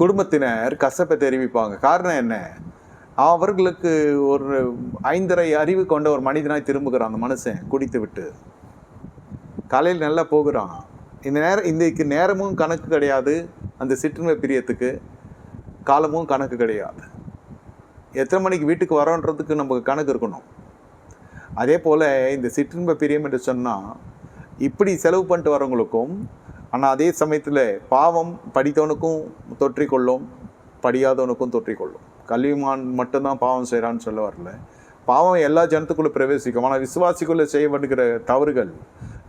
குடும்பத்தினர் கசப்பை தெரிவிப்பாங்க. காரணம் என்ன? அவர்களுக்கு ஒரு ஐந்தரை அறிவு கொண்ட ஒரு மனிதனாய் திரும்புகிறான் அந்த மனுஷன் குடித்து விட்டு காலையில் நல்லா போகிறான். இந்த நேரம் இன்றைக்கு நேரமும் கணக்கு கிடையாது. அந்த சிற்றின்மை பிரியத்துக்கு காலமும் கணக்கு கிடையாது. எத்தனை மணிக்கு வீட்டுக்கு வரோன்றதுக்கு நமக்கு கணக்கு இருக்கணும். அதே போல் இந்த சிற்றின்ப பிரியம் என்று சொன்னால் இப்படி செலவு பண்ணிட்டு வரவங்களுக்கும் ஆனால் அதே சமயத்தில் பாவம் படித்தவனுக்கும் தொற்றிக்கொள்ளும் படியாதவனுக்கும் தொற்றிக்கொள்ளும். கல்விமான் மட்டும்தான் பாவம் செய்கிறான்னு சொல்ல வரல. பாவம் எல்லா ஜனத்துக்குள்ளே பிரவேசிக்கும். ஆனால் விசுவாசிக்குள்ளே செய்யப்படுகிற தவறுகள்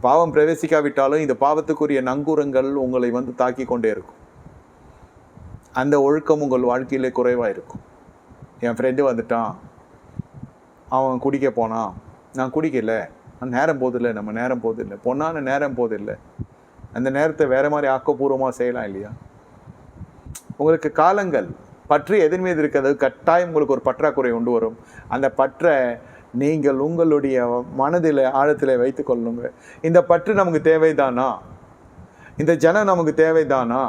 பாவம் பிரவேசிக்காவிட்டாலும் இந்த பாவத்துக்குரிய நங்கூரங்கள் உங்களை வந்து தாக்கி கொண்டே இருக்கும். அந்த ஒழுக்கம் உங்கள் வாழ்க்கையிலே குறைவாக இருக்கும். என் ஃப்ரெண்டு வந்துட்டான். அவன் குடிக்க போனான். நான் குடிக்கல. நான் நேரம் போதில்லை. நம்ம நேரம் போதில்லை. பொண்ணான நேரம் போதில்லை. அந்த நேரத்தை வேறு மாதிரி ஆக்கப்பூர்வமாக செய்யலாம் இல்லையா? உங்களுக்கு காலங்கள் பற்று எதன் மீது இருக்கிறது கட்டாயம் உங்களுக்கு ஒரு பற்றாக்குறை கொண்டு வரும். அந்த பற்றை நீங்கள் உங்களுடைய மனதில் ஆழத்தில் வைத்து கொள்ளுங்க இந்த பற்று நமக்கு தேவைதானா? இந்த ஜனம் நமக்கு தேவைதானா?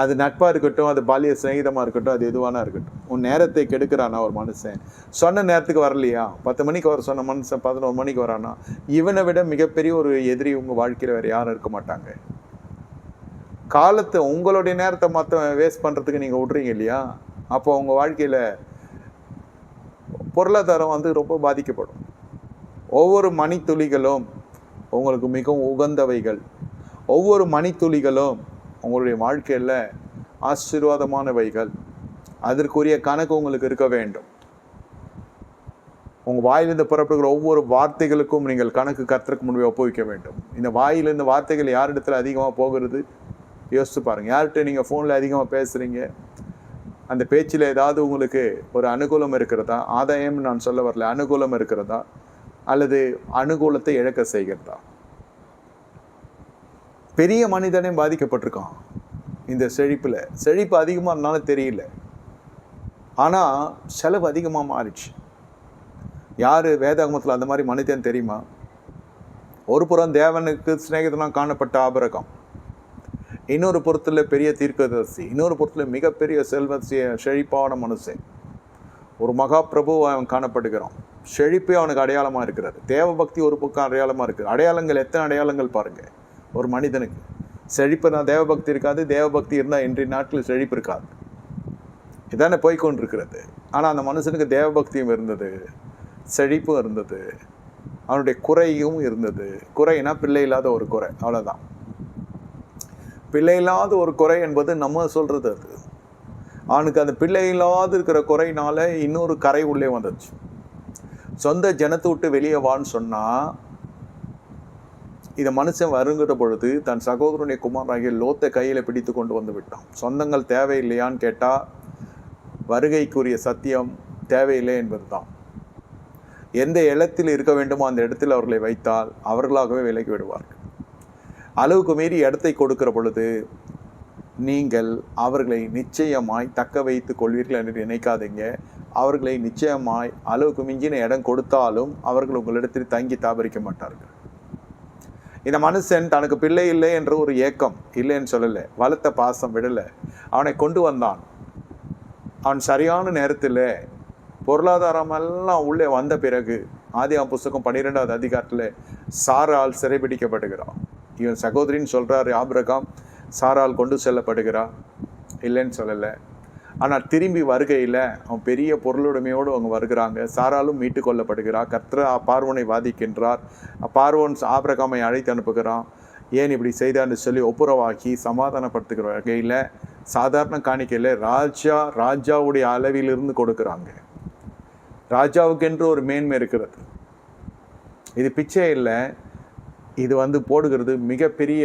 அது நட்பாக இருக்கட்டும் அது பாலிய சிநேகிதமாக இருக்கட்டும் அது எதுவானா இருக்கட்டும். உன் நேரத்தை கெடுக்கிறானா ஒரு மனுஷன்? சொன்ன நேரத்துக்கு வரலையா? பத்து மணிக்கு வர சொன்ன மனுஷன் பதினோரு மணிக்கு வரானா? இவனை விட மிகப்பெரிய ஒரு எதிரி உங்கள் வாழ்க்கையில் வேறு யாரும் இருக்க மாட்டாங்க. காலத்தை உங்களுடைய நேரத்தை மற்ற வேஸ்ட் பண்ணுறதுக்கு நீங்கள் விட்றீங்க இல்லையா? அப்போ உங்கள் வாழ்க்கையில் பொருளாதாரம் வந்து ரொம்ப பாதிக்கப்படும். ஒவ்வொரு மணித்துளிகளும் உங்களுக்கு மிகவும் உகந்தவைகள். ஒவ்வொரு மணித்துளிகளும் உங்களுடைய வாழ்க்கையில் ஆசீர்வாதமானவைகள் அதற்குரிய கணக்கு உங்களுக்கு இருக்க வேண்டும். உங்கள் வாயிலிருந்து புறப்படுகிற ஒவ்வொரு வார்த்தைகளுக்கும் நீங்கள் கணக்கு கத்துறக்கு முன்பே ஒப்புவிக்க வேண்டும். இந்த வாயிலிருந்து வார்த்தைகள் யாரிடத்துல அதிகமாக போகிறது? யோசித்து பாருங்கள் யார்கிட்ட நீங்கள் ஃபோனில் அதிகமாக பேசுகிறீங்க அந்த பேச்சில் ஏதாவது உங்களுக்கு ஒரு அனுகூலம் இருக்கிறதா? ஆதாயம் நான் சொல்ல வரல. அனுகூலம் இருக்கிறதா? அல்லது அனுகூலத்தை இழக்க செய்கிறதா? பெரிய மனிதனே பாதிக்கப்பட்டிருக்கான் இந்த செழிப்பில். செழிப்பு அதிகமாக இருந்தாலும் தெரியல. ஆனால் செலவு அதிகமாக மாறிடுச்சு. யார் வேதாகமத்தில் அந்த மாதிரி மனிதன் தெரியுமா? ஒரு புறம் தேவனுக்கு சிநேகிதனாக காணப்பட்ட ஆபரகம். இன்னொரு புறத்தில் பெரிய தீர்க்கதரிசி இன்னொரு புறத்தில் மிகப்பெரிய செல்வசிய செழிப்பான மனுஷன். ஒரு மகா பிரபு அவன் காணப்படுகிறான். செழிப்பே அவனுக்கு அடையாளமாக இருக்கிறார். தேவபக்தி ஒரு பக்கம் அடையாளமாக இருக்குது அடையாளங்கள் எத்தனை அடையாளங்கள் பாருங்கள் ஒரு மனிதனுக்கு. செழிப்பு தான் தேவபக்தி இருக்காது தேவபக்தி இருந்தால் இன்றைய நாட்களில் செழிப்பு இருக்காது. இதானே போய்கொண்டிருக்கிறது ஆனால் அந்த மனுஷனுக்கு தேவபக்தியும் இருந்தது செழிப்பும் இருந்தது அவனுடைய குறையும் இருந்தது. குறைனா பிள்ளை இல்லாத ஒரு குறை அவ்வளோதான் பிள்ளை இல்லாத ஒரு குறை என்பது நம்ம சொல்கிறது அது. அவனுக்கு அந்த பிள்ளை இல்லாத இருக்கிற குறையினால இன்னொரு கரை உள்ளே வந்துச்சு சொந்த ஜனத்தை விட்டு வெளியே வான்னு சொன்னால் இதை மனுஷன் வருங்கிற பொழுது தன் சகோதரனுடைய குமாராகிய லோத்தை கையில் பிடித்து கொண்டு வந்து விட்டான். சொந்தங்கள் தேவையில்லையான்னு கேட்டால் வருகைக்குரிய சத்தியம் தேவையில்லை என்பதுதான். எந்த இடத்தில் இருக்க வேண்டுமோ அந்த இடத்தில் அவர்களை வைத்தால் அவர்களாகவே விலகி விடுவார்கள். அளவுக்கு மீறி இடத்தை கொடுக்கிற பொழுது நீங்கள் அவர்களை நிச்சயமாய் தக்க வைத்துக் கொள்வீர்கள் என்று நினைக்காதீங்க. அவர்களை நிச்சயமாய் அளவுக்கு மிஞ்சின இடம் கொடுத்தாலும் அவர்கள் உங்களிடத்தில் தங்கி தாபரிக்க மாட்டார்கள். இந்த மனுஷன் தனக்கு பிள்ளை இல்லை என்ற ஒரு ஏக்கம் இல்லைன்னு சொல்லலை. வளர்த்த பாசம் விடலை. அவனை கொண்டு வந்தான். அவன் சரியான நேரத்தில் பொருளாதாரமெல்லாம் உள்ளே வந்த பிறகு ஆதியாம் புஸ்தகம் பன்னிரெண்டாவது அதிகாரத்தில் சாரால் சிறைபிடிக்கப்படுகிறான் இவன் சகோதரின்னு சொல்கிறார் ஆபிரகாம். சாரால் கொண்டு செல்லப்படுகிறா இல்லைன்னு சொல்லலை. ஆனால் திரும்பி வருகையில் அவன் பெரிய பொருளுடைமையோடு அவங்க வருகிறாங்க. சாராலும் மீட்டு கொள்ளப்படுகிறார். கர்த்தர் பார்வனை வாதிக்கின்றார். பார்வன் ஆபிரகாமை அழைத்து அனுப்புகிறான். ஏன் இப்படி செய்தான்னு சொல்லி ஒப்புரவாக்கி சமாதானப்படுத்துகிற வகையில் சாதாரண காணிக்கையில் ராஜா ராஜாவுடைய அளவிலிருந்து கொடுக்குறாங்க. ராஜாவுக்கென்று ஒரு மேன்மை இருக்கிறது. இது பிச்சை இல்லை. இது வந்து போடுகிறது மிகப்பெரிய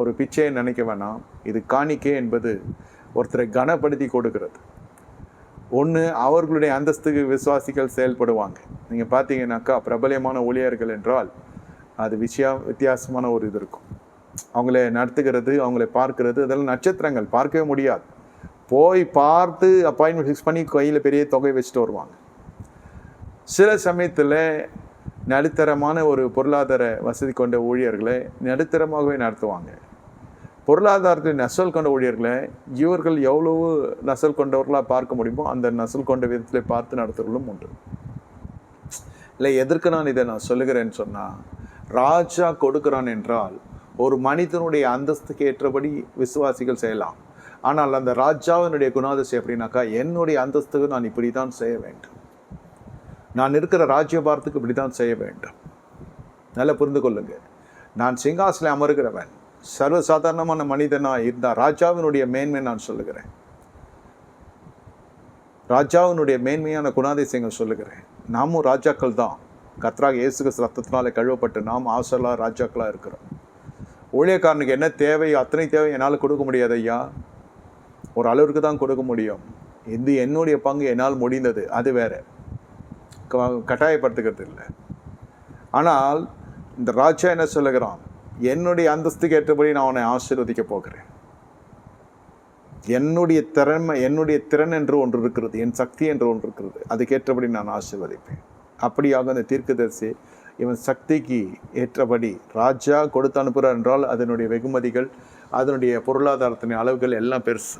ஒரு பிச்சையை நினைக்க வேணாம். இது காணிக்கை என்பது ஒருத்தரை கனப்படுத்தி கொடுக்கறது. ஒன்று அவர்களுடைய அந்தஸ்துக்கு விசுவாசிகள் செயல்படுவாங்க. நீங்கள் பார்த்தீங்கன்னாக்கா பிரபலமான ஊழியர்கள் என்றால் அது விஷயம் வித்தியாசமான ஒரு இது இருக்கும். அவங்கள நடத்துகிறது அவங்கள பார்க்கறது அதெல்லாம் நட்சத்திரங்கள் பார்க்கவே முடியாது. போய் பார்த்து அப்பாயின்மெண்ட் ஃபிக்ஸ் பண்ணி கையில் பெரிய தொகை வச்சுட்டு வருவாங்க. சில சமயத்தில் நடுத்தரமான ஒரு பொருளாதார வசதி கொண்ட ஊழியர்களை நடுத்தரமாகவே நடத்துவாங்க. பொருளாதாரத்தில் நெசல் கொண்ட ஊழியர்களை இவர்கள் எவ்வளவு நசல் கொண்டவர்களாக பார்க்க முடியுமோ அந்த நெசல் கொண்ட விதத்தில் பார்த்து நடத்துகிறவர்களும் உண்டு. இல்லை எதற்கு நான் இதை நான் சொல்லுகிறேன்னு சொன்னால் ராஜா கொடுக்கிறான் என்றால் ஒரு மனிதனுடைய அந்தஸ்துக்கு ஏற்றபடி விசுவாசிகள் செய்யலாம். ஆனால் அந்த ராஜாவினுடைய குணாதிசை எப்படின்னாக்கா என்னுடைய அந்தஸ்துக்கு நான் இப்படி தான் செய்ய வேண்டும். நான் இருக்கிற ராஜ்யபாரத்துக்கு இப்படி தான் செய்ய வேண்டும். நல்லா புரிந்து கொள்ளுங்க. நான் சிங்காசில் அமருகிறவன். சர்வசாதாரணமான மனிதனாக இருந்தால் ராஜாவினுடைய மேன்மை நான் சொல்லுகிறேன். ராஜாவினுடைய மேன்மையான குணாதிசயங்கள் சொல்லுகிறேன். நாமும் ராஜாக்கள் தான். கத்ராக இயேசுக ரத்தத்தினாலே கழுவப்பட்டு நாம் ஆசலாக ராஜாக்களாக இருக்கிறோம். ஊழியக்காரனுக்கு என்ன தேவையோ அத்தனை தேவை என்னால் கொடுக்க முடியாது ஐயா. ஒரு அளவிற்கு தான் கொடுக்க முடியும். இது என்னுடைய பங்கு என்னால் முடிந்தது. அது வேற. கட்டாயப்படுத்துக்கிறது கட்டாயப்படுத்துகிறது இல்லை. ஆனால் இந்த ராஜா என்ன சொல்லுகிறான்? என்னுடைய அந்தஸ்துக்கு ஏற்றபடி நான் உன்னை ஆசீர்வதிக்க போகிறேன். என்னுடைய திறமை என்னுடைய திறன் என்று ஒன்று இருக்கிறது என் சக்தி என்று ஒன்று இருக்கிறது. அதுக்கேற்றபடி நான் ஆசீர்வதிப்பேன். அப்படியாக அந்த தீர்க்கதரிசி இவன் சக்திக்கு ஏற்றபடி ராஜா கொடுத்து அனுப்புகிறார் என்றால் அதனுடைய வெகுமதிகள் அதனுடைய பொருளாதாரத்தின் அளவுகள் எல்லாம் பெருசு.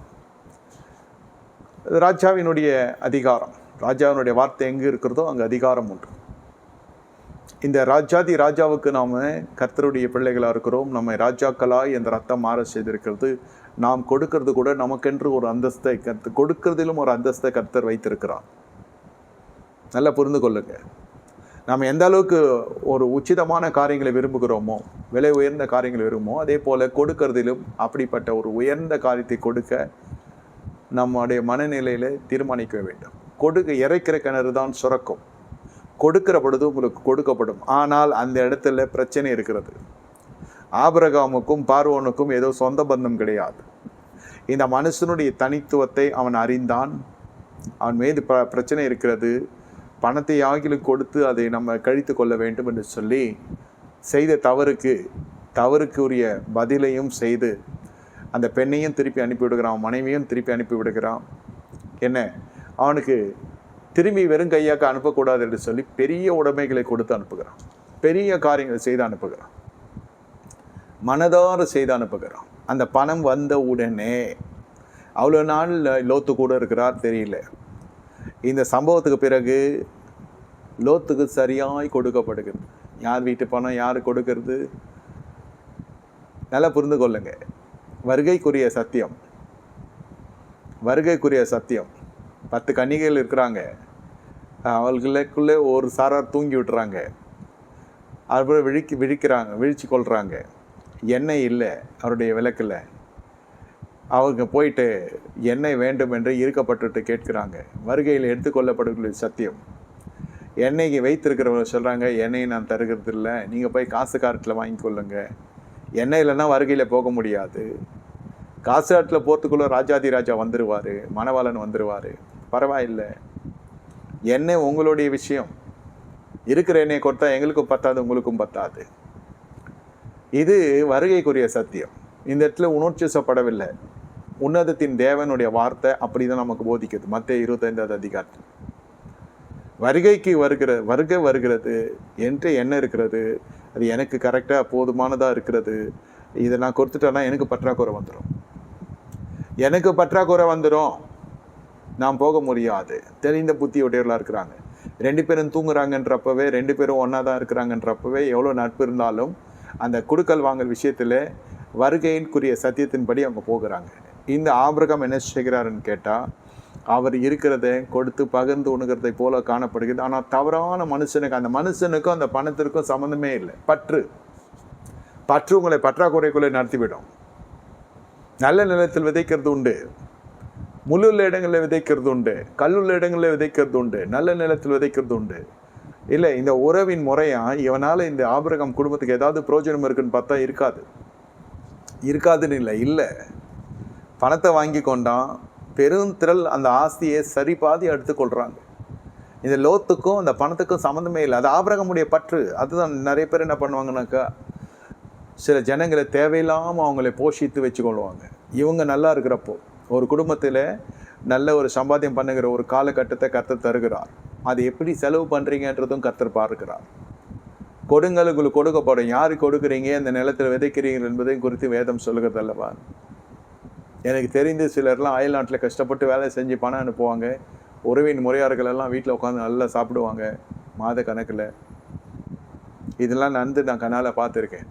ராஜாவினுடைய அதிகாரம் ராஜாவினுடைய வார்த்தை எங்கே இருக்கிறதோ அங்கே அதிகாரம் உண்டு. இந்த ராஜாதி ராஜாவுக்கு நாம் கர்த்தருடைய பிள்ளைகளாக இருக்கிறோம். நம்மை ராஜாக்களாய் இந்த ரத்தம் மாற செய்திருக்கிறது. நாம் கொடுக்கிறது கூட நமக்கென்று ஒரு அந்தஸ்தை கர்த்து கொடுக்கறதிலும் ஒரு அந்தஸ்தை கர்த்தர் வைத்திருக்கிறார். நல்லா புரிந்து கொள்ளுங்க. நாம் எந்த அளவுக்கு ஒரு உச்சிதமான காரியங்களை விரும்புகிறோமோ விலை உயர்ந்த காரியங்களை விரும்புமோ அதே போல் கொடுக்கறதிலும் அப்படிப்பட்ட ஒரு உயர்ந்த காரியத்தை கொடுக்க நம்முடைய மனநிலையில் தீர்மானிக்க வேண்டும். கொடுக்க இறைக்கிற கிணறு தான் சுரக்கும். கொடுக்கிற பொழுது உங்களுக்கு கொடுக்கப்படும். ஆனால் அந்த இடத்துல பிரச்சனை இருக்கிறது. ஆபரகாமுக்கும் பார்வோனுக்கும் ஏதோ சொந்த பந்தம் கிடையாது. இந்த மனுஷனுடைய தனித்துவத்தை அவன் அறிந்தான். அவன் மீது ப பிரச்சனை இருக்கிறது. பணத்தை ஆகிலும் கொடுத்து அதை நம்ம கழித்து கொள்ள வேண்டும் என்று சொல்லி செய்த தவறுக்கு தவறுக்குரிய பதிலையும் செய்து அந்த பெண்ணையும் திருப்பி அனுப்பி விடுகிறான் மனைவியும் திருப்பி அனுப்பி விடுகிறான் என்ன? அவனுக்கு திரும்பி வெறும் கையாக்க அனுப்பக்கூடாது என்று சொல்லி பெரிய உடைமைகளை கொடுத்து அனுப்புகிறான். பெரிய காரியங்களை செய்து அனுப்புகிறான். மனதார செய்து அனுப்புகிறான். அந்த பணம் வந்த உடனே அவ்வளோ நாள் லோத்து கூட இருக்கிறார் தெரியல. இந்த சம்பவத்துக்கு பிறகு லோத்துக்கு சரியாய் கொடுக்கப்படுகிறது. யார் வீட்டு பணம் யார் கொடுக்கறது? நல்லா புரிந்து கொள்ளுங்க. வருகைக்குரிய சத்தியம். வருகைக்குரிய சத்தியம். பத்து கன்னிகைகள் இருக்கிறாங்க. அவர்களுக்குள்ளே ஒரு சாரார் தூங்கி விட்டுறாங்க. அப்புறம் விழிக்கு விழிக்கிறாங்க விழிச்சு கொள்கிறாங்க எண்ணெய் இல்லை அவருடைய விளக்கில். அவங்க போயிட்டு எண்ணெய் வேண்டும் என்று இருக்கப்பட்டுட்டு கேட்குறாங்க. வருகையில் எடுத்துக்கொள்ளப்படக்கூடிய சத்தியம். எண்ணெய்க்கு வைத்திருக்கிறவங்க சொல்கிறாங்க எண்ணெயை நான் தருகிறது இல்லை நீங்கள் போய் காசு காரத்தில் வாங்கிக்கொள்ளுங்க எண்ணெய் இல்லைன்னா வருகையில் போக முடியாது. காசு காட்டில் போகிறதுக்குள்ளே ராஜாதி ராஜா வந்துடுவார் மணவாளன் வந்துடுவார் பரவாயில்லை. என்ன உங்களுடைய விஷயம். இருக்கிற எண்ணெயை கொடுத்தா எங்களுக்கும் பத்தாது உங்களுக்கும் பத்தாது. இது வருகைக்குரிய சத்தியம். இந்த இடத்துல உணர்ச்சிசப்படவில்லை உன்னதத்தின் தேவனுடைய வார்த்தை அப்படி தான் நமக்கு போதிக்குது மற்ற இருபத்தைந்தாவது அதிகாரத்தில். வருகைக்கு வருகிற வருகை வருகிறது. என்று என்ன இருக்கிறது? அது எனக்கு கரெக்டாக போதுமானதாக இருக்கிறது. இதை நான் கொடுத்துட்டேன்னா எனக்கு பற்றாக்குறை வந்துடும் எனக்கு பற்றாக்குறை வந்துடும் நான் போக முடியாது. தெரிந்த புத்தியுடையவர்களாக இருக்கிறாங்க. ரெண்டு பேரும் தூங்குறாங்கன்றப்பவே ரெண்டு பேரும் ஒன்றா தான் இருக்கிறாங்கன்றப்பவே எவ்வளோ நட்பு இருந்தாலும் அந்த குடுக்கல் வாங்கல் விஷயத்தில் வருகையின்குரிய சத்தியத்தின்படி அவங்க போகிறாங்க. இந்த ஆபிரகம் என்ன செய்கிறாருன்னு கேட்டால் அவர் இருக்கிறத கொடுத்து பகிர்ந்து உணுகிறதை போல காணப்படுகிறது. ஆனால் தவறான மனுஷனுக்கு அந்த மனுஷனுக்கும் அந்த பணத்திற்கும் சம்மந்தமே இல்லை. பற்று. பற்று உங்களை பற்றாக்குறைக்குள்ளே நடத்திவிடும். நல்ல நிலத்தில் விதைக்கிறது உண்டு. முள்ளுள்ள இடங்களில் விதைக்கிறது உண்டு கல்லுள்ள இடங்களில் விதைக்கிறது உண்டு நல்ல நிலத்தில் விதைக்கிறது உண்டு. இல்லை இந்த உறவின் முறையாக இவனால் இந்த ஆபிரகம் குடும்பத்துக்கு ஏதாவது பிரயோஜனம் இருக்குன்னு பார்த்தா இருக்காது. இருக்காதுன்னு இல்லை இல்லை. பணத்தை வாங்கி கொண்டான் பெருந்திரள் அந்த ஆஸ்தியை சரி பாதி எடுத்துக்கொள்கிறாங்க இந்த லோத்துக்கும் அந்த பணத்துக்கும் சம்மந்தமே இல்லை. அது ஆபிரகமுடைய பற்று. அதுதான் நிறைய பேர் என்ன பண்ணுவாங்கனாக்கா சில ஜனங்களை தேவையில்லாமல் அவங்களை போஷித்து வச்சுக்கொள்வாங்க. இவங்க நல்லா இருக்கிறப்போ. ஒரு குடும்பத்தில் நல்ல ஒரு சம்பாத்தியம் பண்ணுகிற ஒரு காலகட்டத்தை கர்த்தர் தருகிறார். அது எப்படி செலவு பண்ணுறீங்கன்றதும் கர்த்தர் பார்க்கிறார். கொடுங்கள் கொடுக்கப்படும். யார் கொடுக்குறீங்க? இந்த நிலத்தில் விதைக்கிறீங்க என்பதையும் குறித்து வேதம் சொல்லுகிறது அல்லவா? எனக்கு தெரிந்த சிலர்லாம் அயல்நாட்டில் கஷ்டப்பட்டு வேலை செஞ்சு பணம் அனுப்புவாங்க. உறவின் முறையார்கள் எல்லாம் வீட்டில் உட்காந்து நல்லா சாப்பிடுவாங்க. மாத கணக்கில். இதெல்லாம் நடந்து நான் கண்ணால் பார்த்துருக்கேன்.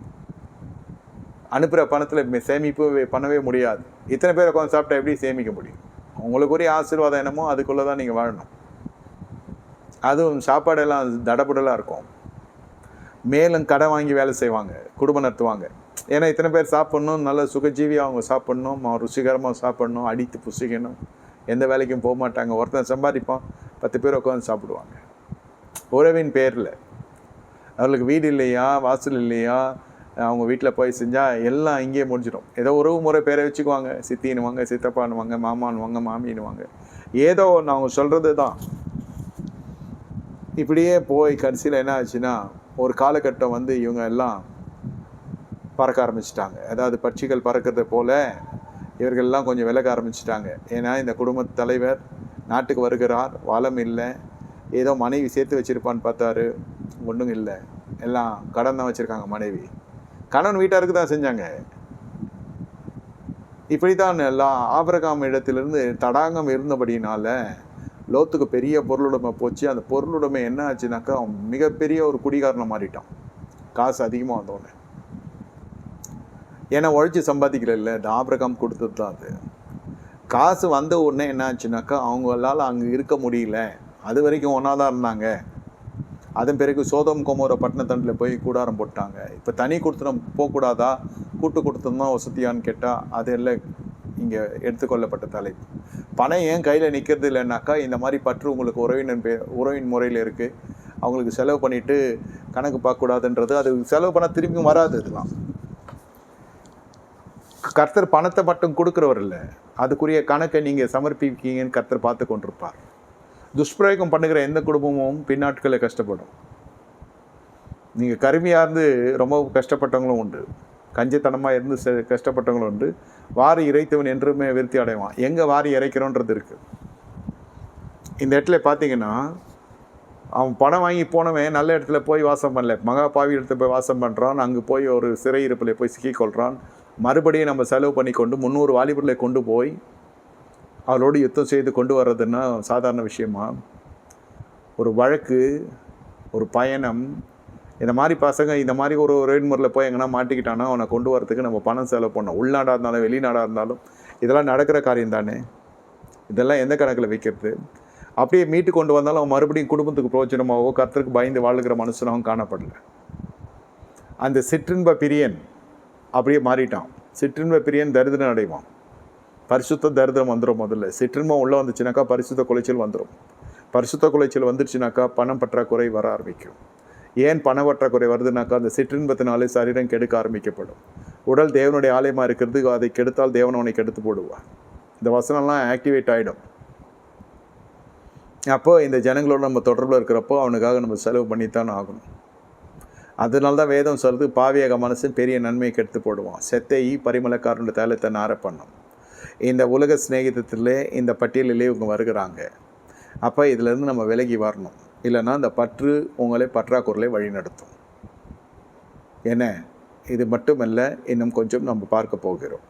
அனுப்புகிற பணத்தில் சேமிப்பு பண்ணவே முடியாது. இத்தனை பேர் உட்காந்து சாப்பிட்டா எப்படி சேமிக்க முடியும்? உங்களுக்குரிய ஆசீர்வாதம் என்னமோ அதுக்குள்ளே தான் நீங்கள் வாழணும். அதுவும் சாப்பாடெல்லாம் தடபுடலாக இருக்கும். மேலும் கடை வாங்கி வேலை செய்வாங்க குடும்பம் நடத்துவாங்க. ஏன்னா இத்தனை பேர் சாப்பிட்ணும் நல்ல சுகஜீவியாக அவங்க சாப்பிட்ணும் ருசிகரமாக சாப்பிட்ணும் அடித்து புசிக்கணும். எந்த வேலைக்கும் போக மாட்டாங்க. ஒருத்தன் சம்பாதிப்பான் பத்து பேர் உட்காந்து சாப்பிடுவாங்க. உறவின் பேரில். அவர்களுக்கு வீடு இல்லையா வாசல் இல்லையா அவங்க வீட்டில் போய் செஞ்சால் எல்லாம் இங்கேயே முடிஞ்சிடும். ஏதோ உறவு முறை பேரை வச்சுக்குவாங்க. சித்தின்னுவாங்க சித்தப்பான்னுவாங்க மாமான்னுவாங்க மாமின்னுவாங்க ஏதோ ஒன்று அவங்க சொல்கிறது தான் இப்படியே போய் கடைசியில் என்ன ஆச்சுன்னா ஒரு காலகட்டம் வந்து இவங்க எல்லாம் பறக்க ஆரம்பிச்சிட்டாங்க. அதாவது பட்சிகள் பறக்கிறது போல் இவர்கள்லாம் கொஞ்சம் விலக ஆரம்பிச்சிட்டாங்க. ஏன்னா இந்த குடும்ப தலைவர் நாட்டுக்கு வருகிறார். வளம் இல்லை. ஏதோ மனைவி சேர்த்து வச்சிருப்பான்னு பார்த்தாரு. ஒன்றும் இல்லை. எல்லாம் கடன் தான் வச்சுருக்காங்க மனைவி. கணவன் வீட்டாருக்கு தான் செஞ்சாங்க. இப்படித்தான் எல்லாம் ஆபரகாம் இடத்திலிருந்து தடாகம் இருந்தபடினால லோத்துக்கு பெரிய பொருளுடைமை போச்சு. அந்த பொருளுடைமை என்ன ஆச்சுனாக்கா அவன் மிகப்பெரிய ஒரு குடிகாரனை மாறிட்டான். காசு அதிகமாக வந்தோடனே ஏன்னா உழைச்சி சம்பாதிக்கல இல்லை இந்த ஆபரகாம் கொடுத்தது தான் அது. காசு வந்த உடனே என்ன ஆச்சுனாக்கா அவங்களால அங்கே இருக்க முடியல. அது வரைக்கும் ஒன்றா தான் இருந்தாங்க. அதன் பிறகு சோதம் கோமோர பட்டினத்தண்டில் போய் கூடாரம் போட்டாங்க. இப்போ தனி கொடுத்தனம் போகக்கூடாதா? கூட்டு கொடுத்தனம் தான் வசதியான்னு கேட்டால் அதெல்லாம் இங்கே எடுத்துக்கொள்ளப்பட்ட தலைப்பு. பணம் ஏன் கையில் நிற்கிறது இல்லைன்னாக்கா இந்த மாதிரி பற்று உங்களுக்கு உறவினர் பே உறவின் முறையில் இருக்குது அவங்களுக்கு செலவு பண்ணிவிட்டு கணக்கு பார்க்கக்கூடாதுன்றது அது செலவு பண்ண திரும்பியும் வராது இதெல்லாம். கர்த்தர் பணத்தை மட்டும் கொடுக்குறவர் இல்லை. அதுக்குரிய கணக்கை நீங்கள் சமர்ப்பிக்கீங்கன்னு கர்த்தர் பார்த்து கொண்டிருப்பார். துஷ்பிரயோகம் பண்ணுகிற எந்த குடும்பமும் பின்னாட்களில் கஷ்டப்படும். நீங்கள் கருமையாக இருந்து ரொம்ப கஷ்டப்பட்டவங்களும் உண்டு. கஞ்சத்தனமாக இருந்து செ- கஷ்டப்பட்டவங்களும் உண்டு. வாரி இறைத்தவன் என்றுமே விருத்தி அடைவான். எங்கே வாரி இறைக்கிறோன்றது இருக்குது இந்த இடத்துல பார்த்தீங்கன்னா அவன் பணம் வாங்கி போனவன் நல்ல இடத்துல போய் வாசம் பண்ணல. மகா பாவி இடத்துல போய் வாசம் பண்ணுறான் அங்கே போய் ஒரு சிறை இருப்பில் போய் சிக்கிக்கொள்கிறான் மறுபடியும் நம்ம செலவு பண்ணி கொண்டு முந்நூறு வாலிபர்களை கொண்டு போய் அவளோடு யுத்தம் செய்து கொண்டு வர்றதுன்னா சாதாரண விஷயமா? ஒரு வழக்கு ஒரு பயணம் இந்த மாதிரி பசங்க இந்த மாதிரி ஒரு ரெயின்முறையில் போய் எங்கன்னா மாட்டிக்கிட்டானா? அவனை கொண்டு வரதுக்கு நம்ம பணம் செலவு பண்ணோம் உள்நாடாக இருந்தாலும் வெளிநாடாக இருந்தாலும் இதெல்லாம் நடக்கிற காரியம் தானே? இதெல்லாம் எந்த கணக்கில் வைக்கிறது? அப்படியே மீட்டு கொண்டு வந்தாலும் அவன் மறுபடியும் குடும்பத்துக்கு பிரயோஜனமாகவோ கர்த்தருக்கு பயந்து வாழுகிற மனுஷனாகவும் காணப்படல. அந்த சிற்றின்ப பிரியன் அப்படியே மாறிட்டான். சிற்றின்ப பிரியன் தரிதிரம் அடைவான் பரிசுத்த தரித்திரம் வந்துடும் முதல்ல. சிற்றின்மம் உள்ளே வந்துச்சுனாக்கா பரிசுத்த குலைச்சல் வந்துடும் பரிசுத்த குலைச்சல் வந்துருச்சுனாக்கா பணம் பற்றாக்குறை வர ஆரம்பிக்கும். ஏன் பண பற்றாக்குறை வருதுனாக்கா அந்த சிற்றின்பத்தினாலே சரீரம் கெடுக்க ஆரம்பிக்கப்படும். உடல் தேவனுடைய ஆலயமாக இருக்கிறது அதை கெடுத்தால் தேவன் அவனை கெடுத்து போடுவான் இந்த வசனம்லாம் ஆக்டிவேட் ஆகிடும் அப்போ இந்த ஜனங்களோட நம்ம தொடர்பில் இருக்கிறப்போ அவனுக்காக நம்ம செலவு பண்ணித்தான் ஆகணும். அதனால தான் வேதம் சொல்றது பாவியாக மனசு பெரிய நன்மையை கெடுத்து போடுவான். செத்தை பரிமளக்காரனுடைய தைலத்தை நார பண்ணும் இந்த உலக சிநேகிதத்திலே இந்த பட்டியலிலே இவங்க வருகிறாங்க. அப்போ இதிலேருந்து நம்ம விலகி வரணும். இல்லைன்னா அந்த பற்று உங்களை பற்றாக்குறையை வழிநடத்தும். என்ன? இது மட்டுமல்ல இன்னும் கொஞ்சம் நம்ம பார்க்க போகிறோம்.